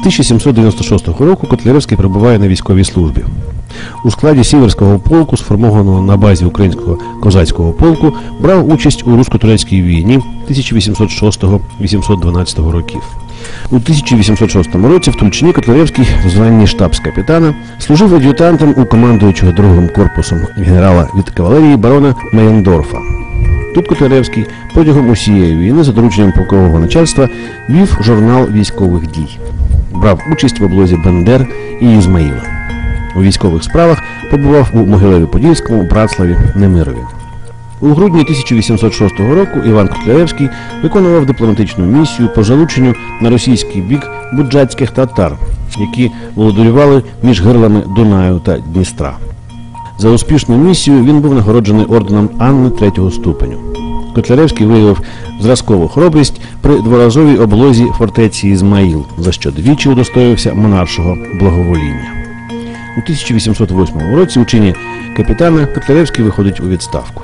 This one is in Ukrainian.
1796 року Котляревський перебуває на військовій службі. У складі Сіверського полку, сформованого на базі українського козацького полку, брав участь у русько-турецькій війні 1806-812 років. У 1806 році в Тульчині Котляревський в званні штабс-капітана служив ад'ютантом у командуючого другим корпусом генерала від кавалерії барона Мейндорфа. Тут Котляревський протягом усієї війни за дорученням полкового начальства вів журнал військових дій. Брав участь в облозі Бендер і Ізмаїла. У військових справах побував у Могилеві Подільському, Братславі, Немирові. У грудні 1806 року Іван Котляревський виконував дипломатичну місію по залученню на російський бік буджацьких татар, які володарювали між гирлами Дунаю та Дністра. За успішну місію він був нагороджений орденом Анни третього ступеню. Котляревський виявив зразкову хоробрість при дворазовій облозі фортеці Ізмаїл, за що двічі удостоївся монаршого благовоління. У 1808 році у чині капітана Котляревський виходить у відставку.